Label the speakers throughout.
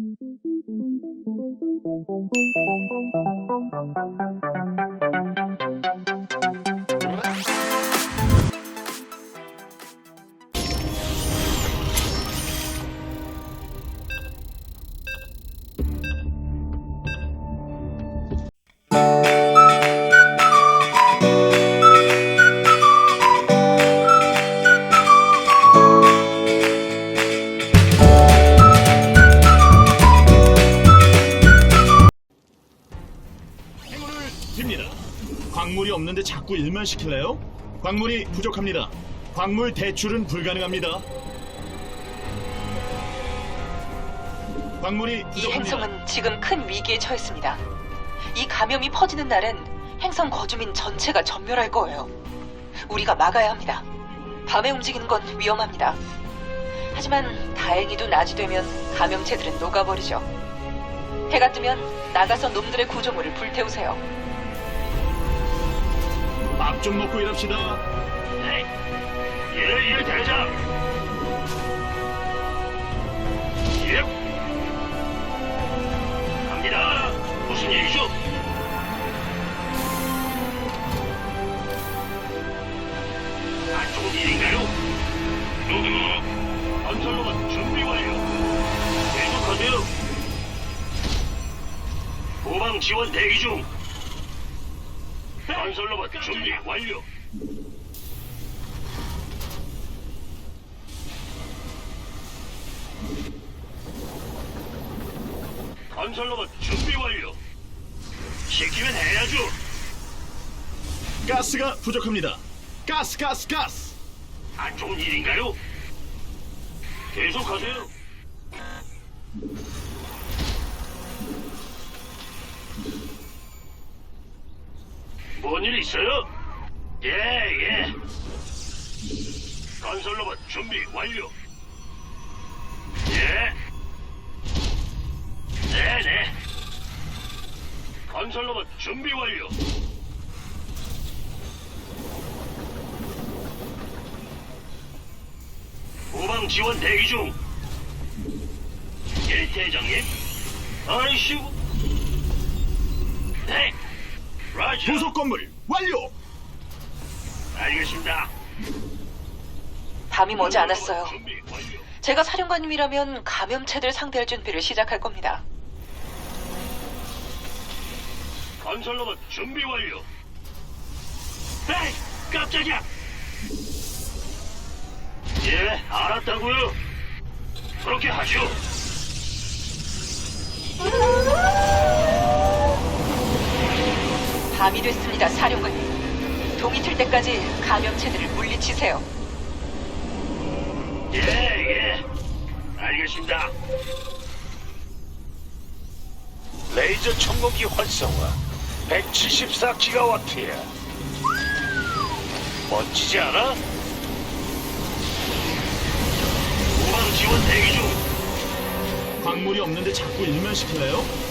Speaker 1: 행운 자꾸 일만 시킬래요? 광물이 부족합니다. 광물 대출은 불가능합니다. 광물이
Speaker 2: 이
Speaker 1: 부족합니다.
Speaker 2: 행성은 지금 큰 위기에 처했습니다. 이 감염이 퍼지는 날엔 행성 거주민 전체가 전멸할 거예요. 우리가 막아야 합니다. 밤에 움직이는 건 위험합니다. 하지만 다행히도 낮이 되면 감염체들은 녹아버리죠. 해가 뜨면 나가서 놈들의 구조물을 불태우세요.
Speaker 1: 밥 좀 먹고 일합시다.
Speaker 3: 네. 예, 예, 대장. 예. 갑니다. 무슨 일이죠? 안 좋은 일인가요? 음, 건설로만 준비 완료. 계속하세요. 후방 지원 대기 중. 건설로만 준비 완료. 건설로봇 준비 완료. 시키면 해야죠.
Speaker 1: 가스가 부족합니다. 가스, 가스, 가스.
Speaker 3: 안 좋은 일인가요? 계속하세요. 뭔 일 있어요? 예, 예. 건설로봇 준비 완료. 예. 네, 네. 건설로봇 준비 완료. 후방 지원 대기 중. 예, 대장님. 아이씨고. 네. 라자.
Speaker 1: 부속 건물 완료.
Speaker 3: 알겠습니다.
Speaker 2: 밤이 머지 않았어요.
Speaker 3: 준비 완료.
Speaker 2: 제가 사령관님이라면 감염체들 상대할 준비를 시작할 겁니다.
Speaker 3: 건설로봇 준비 완료. 에이, 깜짝이야. 예, 알았다고요. 그렇게 하죠.
Speaker 2: 밤이 됐습니다, 사령관님. 동이 틀 때까지 감염체들을 물리치세요.
Speaker 3: 예, 예. 알겠습니다.
Speaker 4: 레이저 청공기 활성화 174기가와트야. 멋지지 않아?
Speaker 3: 후방 지원 대기 중.
Speaker 1: 광물이 없는데 자꾸 일만 시킬래요?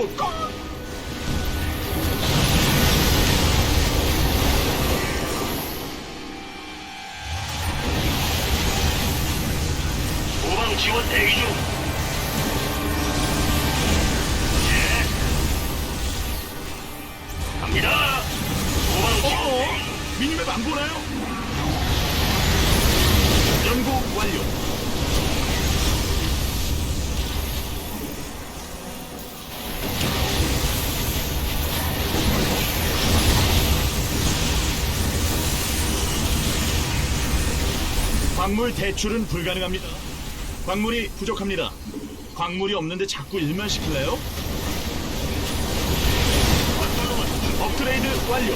Speaker 3: 일
Speaker 1: 광물 대출은 불가능합니다. 광물이 부족합니다. 광물이 없는데 자꾸 일만 시킬래요? 업그레이드 완료.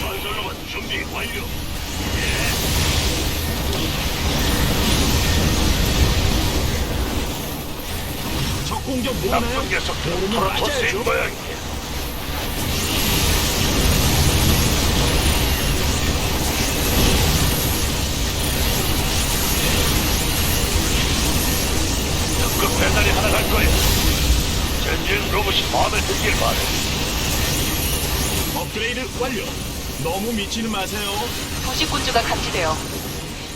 Speaker 3: 건설로봇 준비 완료.
Speaker 1: 적 공격 모르나요?
Speaker 4: 나쁜 녀석들
Speaker 1: 모르면
Speaker 4: 프로토스의
Speaker 1: 맞아야죠.
Speaker 4: 모양이야. 거야. 전쟁 로봇이 마음에 들길 바래.
Speaker 1: 업그레이드 완료. 너무 미치는 마세요.
Speaker 2: 부식군주가 감지돼요.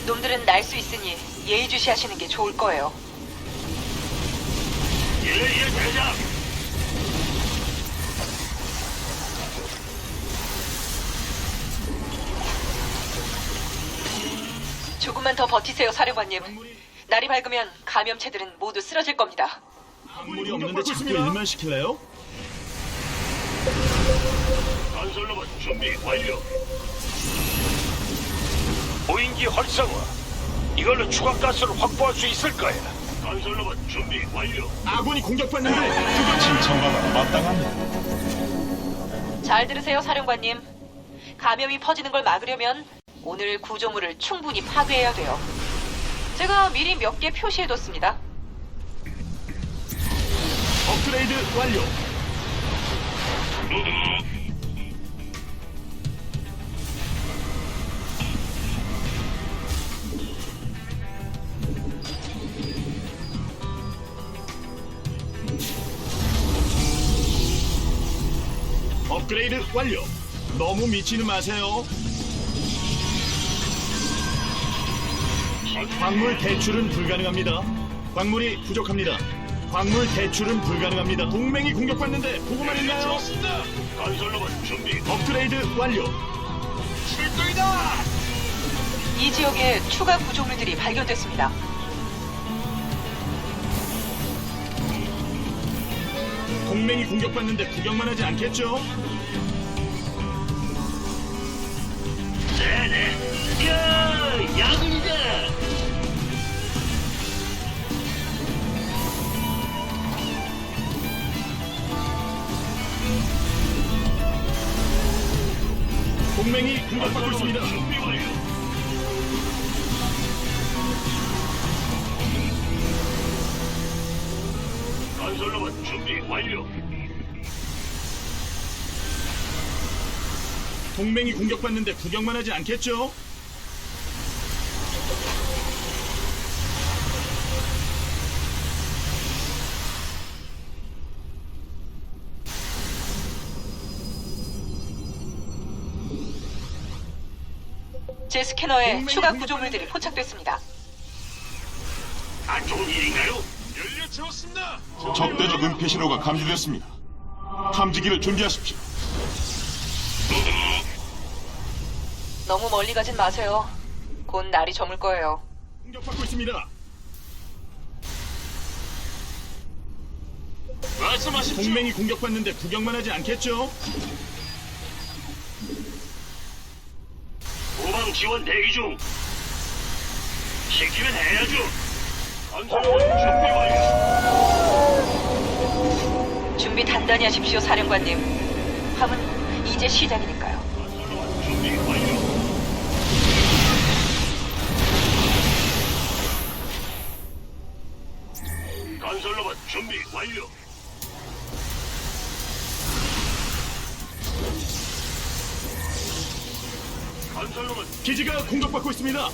Speaker 2: 놈들은 날 수 있으니 예의주시하시는 게 좋을 거예요.
Speaker 3: 예예 대장.
Speaker 2: 조금만 더 버티세요, 사령관님. 날이 밝으면 감염체들은 모두 쓰러질 겁니다.
Speaker 1: 광물이 없는데 자꾸 일만 시킬래요?
Speaker 3: 건설로봇 준비 완료.
Speaker 4: 보인기 활성화. 이걸로 추가 가스를 확보할 수 있을 거야.
Speaker 3: 건설로봇 준비 완료.
Speaker 1: 아군이 공격받는데 그거
Speaker 5: 칭찬받아 마땅합니다.
Speaker 2: 잘 들으세요, 사령관님. 감염이 퍼지는 걸 막으려면 오늘 구조물을 충분히 파괴해야 돼요. 제가 미리 몇 개 표시해뒀습니다.
Speaker 1: 업그레이드 완료. 업그레이드 완료. 너무 미치는 마세요. 광물 대출은 불가능합니다. 광물이 부족합니다. 광물 대출은 불가능합니다. 동맹이 공격받는데 보고만 있나요?
Speaker 3: 건설로봇 준비
Speaker 1: 업그레이드 완료.
Speaker 3: 출동이다.
Speaker 2: 이 지역에 추가 구조물들이 발견됐습니다.
Speaker 1: 동맹이 공격받는데 구경만 하지 않겠죠? 동맹이 공격받는데 구경만 하지 않겠죠?
Speaker 2: 제 스캐너에 추가 구조물들이 포착됐습니다.
Speaker 3: 안 좋은 일인가요? 연료 채웠습니다.
Speaker 5: 적대적 은폐 신호가 감지됐습니다. 탐지기를 준비하십시오.
Speaker 2: 너무 멀리 가진 마세요. 곧 날이 저물 거예요.
Speaker 1: 공격받고 있습니다.
Speaker 3: 말씀하십시오.
Speaker 1: 동맹이 공격받는데 구경만 하지 않겠죠?
Speaker 3: 후방 지원 대기 중. 시키면 해야죠. 건설로봇 준비 완료.
Speaker 2: 준비 단단히 하십시오, 사령관님. 함은 이제 시작이니까요.
Speaker 3: 건설로봇 준비 완료. 건설로봇
Speaker 1: 기지가 공격받고 있습니다.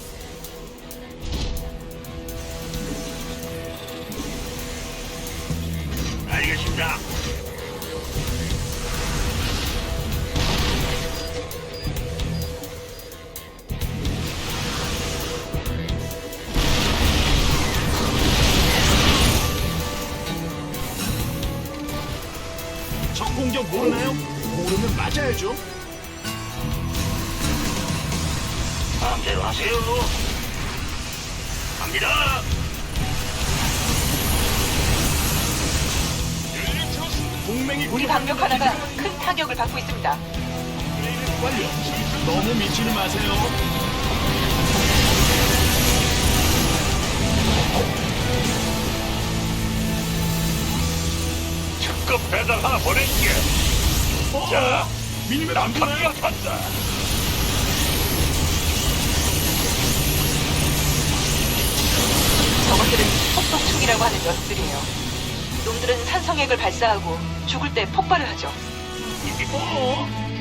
Speaker 3: 알겠습니다.
Speaker 1: 완료. 너무 미치는 마세요.
Speaker 4: 특급 배달 하나 보낼게.
Speaker 1: 어,
Speaker 4: 자,
Speaker 1: 미니맵 안 보나요?
Speaker 4: 간다.
Speaker 2: 저것들은 폭독충이라고 하는 녀석들이에요. 놈들은 산성액을 발사하고 죽을 때 폭발을 하죠.
Speaker 1: 어,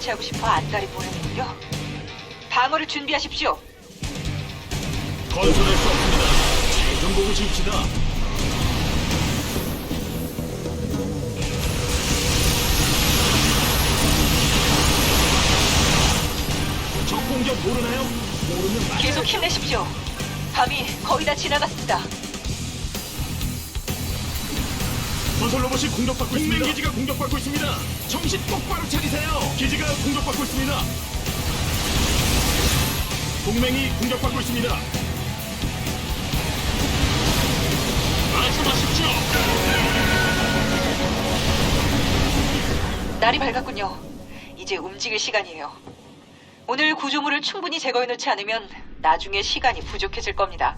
Speaker 2: 처치하고 싶어 안달이 보이는군요. 방어를 준비하십시오.
Speaker 1: 건설할 수 없습니다. 잘좀 보고 지읍시다. 적 공격 모르나요? 모르면 말
Speaker 2: 계속 힘내십시오. 밤이 거의 다 지나갔습니다.
Speaker 1: 건설 로봇이 공격받고 있습니다. 동맹 기지가 공격받고 있습니다. 정신 똑바로 차리세요. 기지가 공격받고 있습니다. 동맹이 공격받고 있습니다. 말씀하십시오.
Speaker 2: 날이 밝았군요. 이제 움직일 시간이에요. 오늘 구조물을 충분히 제거해 놓지 않으면 나중에 시간이 부족해질 겁니다.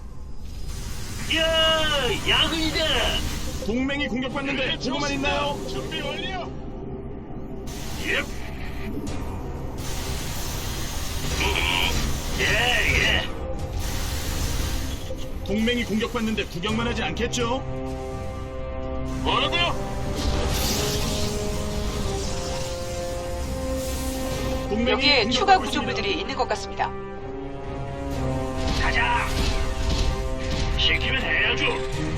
Speaker 3: 야, 야근이다.
Speaker 1: 동맹이 공격받는데 보고만 있나요?
Speaker 3: 준비 완료. 예. 예, 예.
Speaker 1: 동맹이 공격받는데 구경만 하지 않겠죠?
Speaker 3: 뭐라고요?
Speaker 1: 동맹이
Speaker 2: 여기에 추가 구조물들이 있는 것 같습니다.
Speaker 3: 가자. 시키면 해야죠.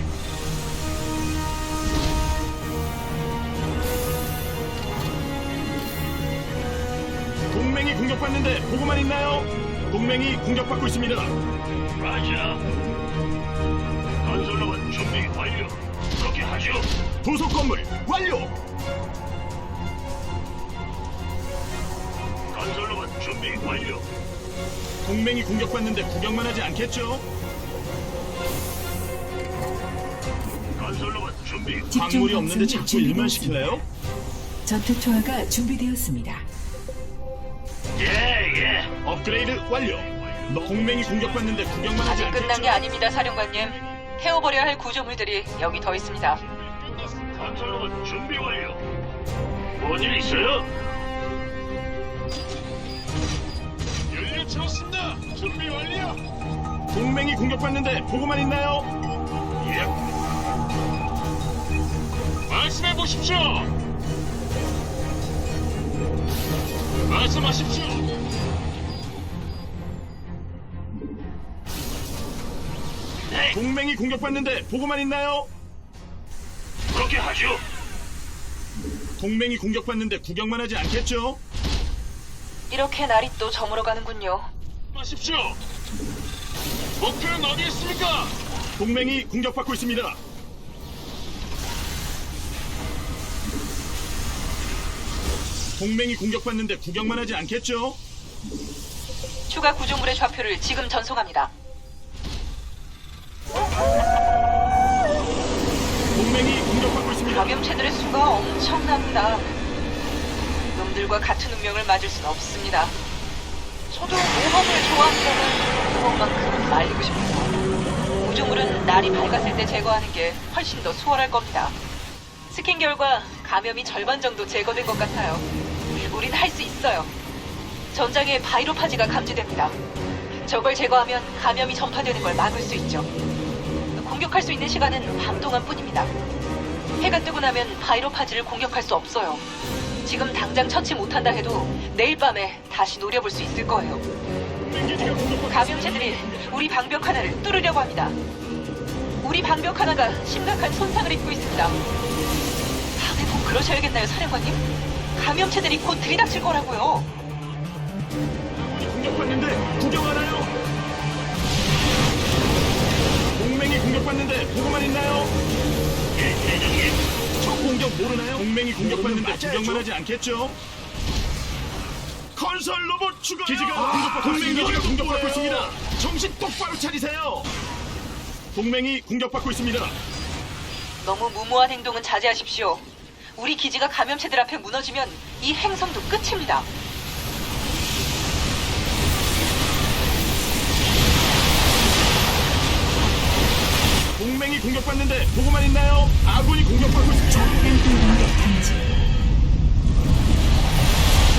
Speaker 1: 동맹이 공격받는데 보고만 있나요? 동맹이 공격받고 있습니다.
Speaker 3: 맞아. 건설로만 준비 완료. 그렇게 하죠.
Speaker 1: 부속 건물 완료.
Speaker 3: 건설로만 준비 완료.
Speaker 1: 동맹이 공격받는데 구경만 하지 않겠죠?
Speaker 3: 건설로만 준비.
Speaker 6: 집중
Speaker 1: 광물이 없는데 자꾸 일만
Speaker 6: 준비되었습니다.
Speaker 1: 시킬래요?
Speaker 6: 전투 투하가 준비되었습니다.
Speaker 1: 업그레이드 완료. 너 동맹이 공격받는데 구경만 하지
Speaker 2: 아직
Speaker 1: 않겠죠?
Speaker 2: 끝난 게 아닙니다, 사령관님. 태워버려야 할 구조물들이 여기 더 있습니다.
Speaker 3: 건설로만 준비 완료. 뭔일 있어요? 연료 채웠습니다. 준비 완료.
Speaker 1: 동맹이 공격받는데 보고만 있나요?
Speaker 3: 예. 말씀해 보십시오. 말씀하십시오.
Speaker 1: 동맹이 공격받는데 보고만 있나요?
Speaker 3: 그렇게 하죠.
Speaker 1: 동맹이 공격받는데 구경만 하지 않겠죠?
Speaker 2: 이렇게 날이 또 저물어 가는군요.
Speaker 3: 하십시오. 목표는 어디 있습니까?
Speaker 1: 동맹이 공격받고 있습니다. 동맹이 공격받는데 구경만 하지 않겠죠?
Speaker 2: 추가 구조물의 좌표를 지금 전송합니다.
Speaker 1: 동맹이 공격받고 있습니다.
Speaker 2: 감염체들의 수가 엄청납니다. 놈들과 같은 운명을 맞을 순 없습니다. 저도 모험을 좋아한다면 그것만큼은 말리고 싶어요. 구조물은 날이 밝았을 때 제거하는 게 훨씬 더 수월할 겁니다. 스캔 결과 감염이 절반 정도 제거된 것 같아요. 우린 할 수 있어요. 전장에 바이로파지가 감지됩니다. 저걸 제거하면 감염이 전파되는 걸 막을 수 있죠. 공격할 수 있는 시간은 밤 동안뿐입니다. 해가 뜨고 나면 바이로파지를 공격할 수 없어요. 지금 당장 처치 못한다 해도 내일 밤에 다시 노려볼 수 있을 거예요. 감염체들이 우리 방벽 하나를 뚫으려고 합니다. 우리 방벽 하나가 심각한 손상을 입고 있습니다. 다음에 꼭 그러셔야겠나요, 사령관님? 감염체들이 곧 들이닥칠 거라고요.
Speaker 1: 공격받는데 구경하나요? 동맹이 공격받는데 보고만 있나요?
Speaker 3: 예, 대장님.
Speaker 1: 적 공격 모르나요? 동맹이 공격받는데 구경만 하지 않겠죠? 건설 로봇 추가 기지가 공격받고 동맹 기지가 공격받고 있습니다. 정신 똑바로 차리세요. 동맹이 공격받고 있습니다.
Speaker 2: 너무 무모한 행동은 자제하십시오. 우리 기지가 감염체들 앞에 무너지면 이 행성도 끝입니다.
Speaker 1: 동맹이 공격받는데 보고만 있나요? 아군이 공격받고 있습니다.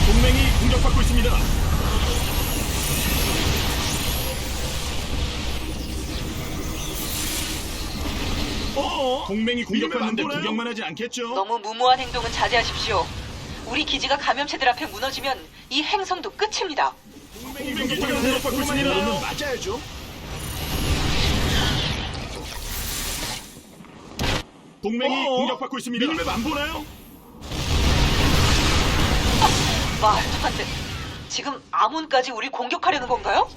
Speaker 1: 동맹이 공격받고 있습니다. 어? 동맹이 공격받는데 구경만 하지 않겠죠?
Speaker 2: 너무 무모한 행동은 자제하십시오. 우리 기지가 감염체들 앞에 무너지면 이 행성도 끝입니다.
Speaker 1: 동맹이 보고만 있나요? 맞아야죠. 동맹이 공격받고 있습니다. 미니맵 안 보나요?
Speaker 2: 말도 안 돼. 지금 아몬까지 우리 공격하려는 건가요?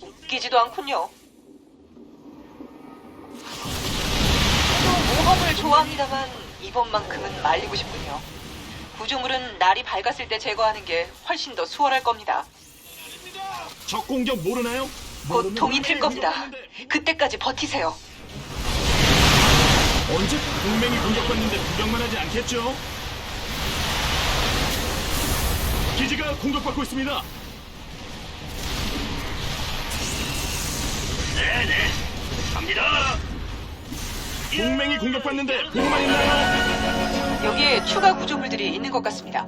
Speaker 2: 웃기지도 않군요. 저도 모험을 좋아합니다만 이번만큼은 말리고 싶군요. 구조물은 날이 밝았을 때 제거하는 게 훨씬 더 수월할 겁니다.
Speaker 1: 적 공격 모르나요?
Speaker 2: 곧 동이 틀 겁니다. 그때까지 버티세요.
Speaker 1: 언제 동맹이 공격받는데 구경만 하지 않겠죠? 기지가 공격받고 있습니다.
Speaker 3: 네네. 갑니다.
Speaker 1: 동맹이 공격받는데 보고만 있나요?
Speaker 2: 여기에 추가 구조물들이 있는 것 같습니다.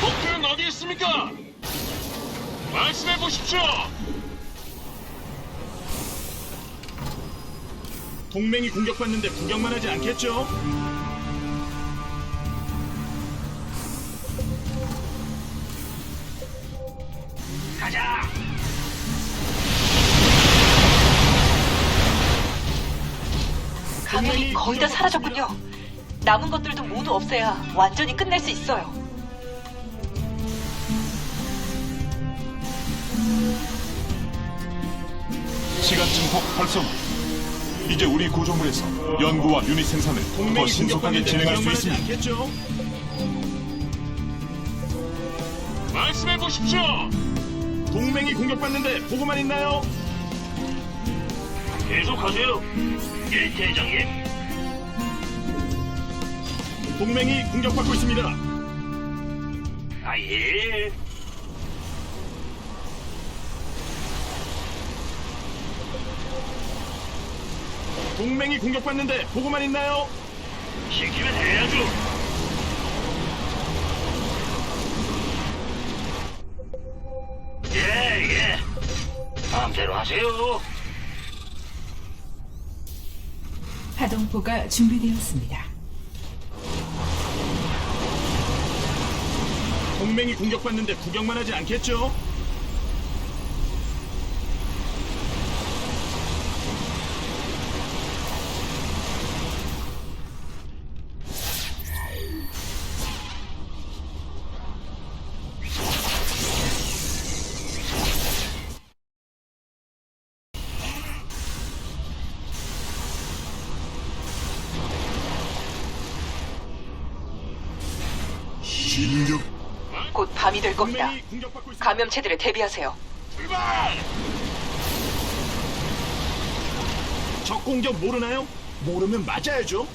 Speaker 3: 목표는 어디 있습니까? 말씀해 보십시오.
Speaker 1: 동맹이 공격받는데 구경만 하지 않겠죠?
Speaker 3: 가자.
Speaker 2: 감염이 거의 다 사라졌군요. 남은 것들도 모두 없애야 완전히 끝낼 수 있어요.
Speaker 5: 시간 증폭 활성화. 이제 우리 구조물에서 연구와 유닛 생산을 더 신속하게 진행할 수 있습니다.
Speaker 3: 말씀해 보십시오.
Speaker 1: 동맹이 공격받는데 보고만 있나요?
Speaker 3: 계속하세요. 예, 대장님.
Speaker 1: 동맹이 공격받고 있습니다.
Speaker 3: 아 예.
Speaker 1: 동맹이 공격받는데 보고만 있나요?
Speaker 3: 시키면 해야죠. 예, 예. 마음대로 하세요.
Speaker 6: 파동포가 준비되었습니다.
Speaker 1: 동맹이 공격받는데 구경만 하지 않겠죠?
Speaker 2: 곧 밤이 될
Speaker 1: 겁니다.
Speaker 2: 감염체들에 대비하세요.
Speaker 3: 출발.
Speaker 1: 적 공격 모르나요? 모르면 맞아야죠.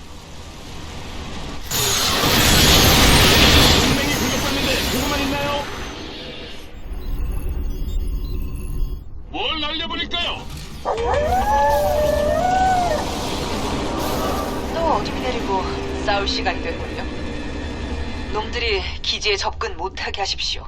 Speaker 1: 동맹이 공격받는데 보고만 있나요?
Speaker 3: 뭘 날려버릴까요?
Speaker 2: 또 어둠이 내리고 싸울 시간이 됐군요. 놈들이 기지에 접근 못하게 하십시오.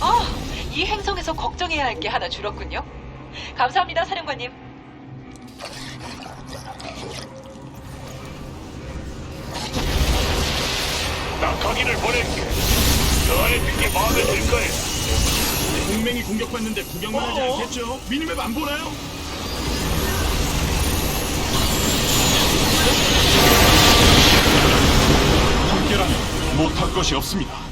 Speaker 2: 아, 이 행성에서 걱정해야 할 게 하나 줄었군요. 감사합니다, 사령관님.
Speaker 4: 낙하기를 보낼게. 저 안에 든게 마음에 들 거야.
Speaker 1: 동맹이 공격받는데 구경만 하지
Speaker 3: 어어?
Speaker 1: 않겠죠? 미니맵 안 보나요?
Speaker 5: 함께라면 못할 것이 없습니다.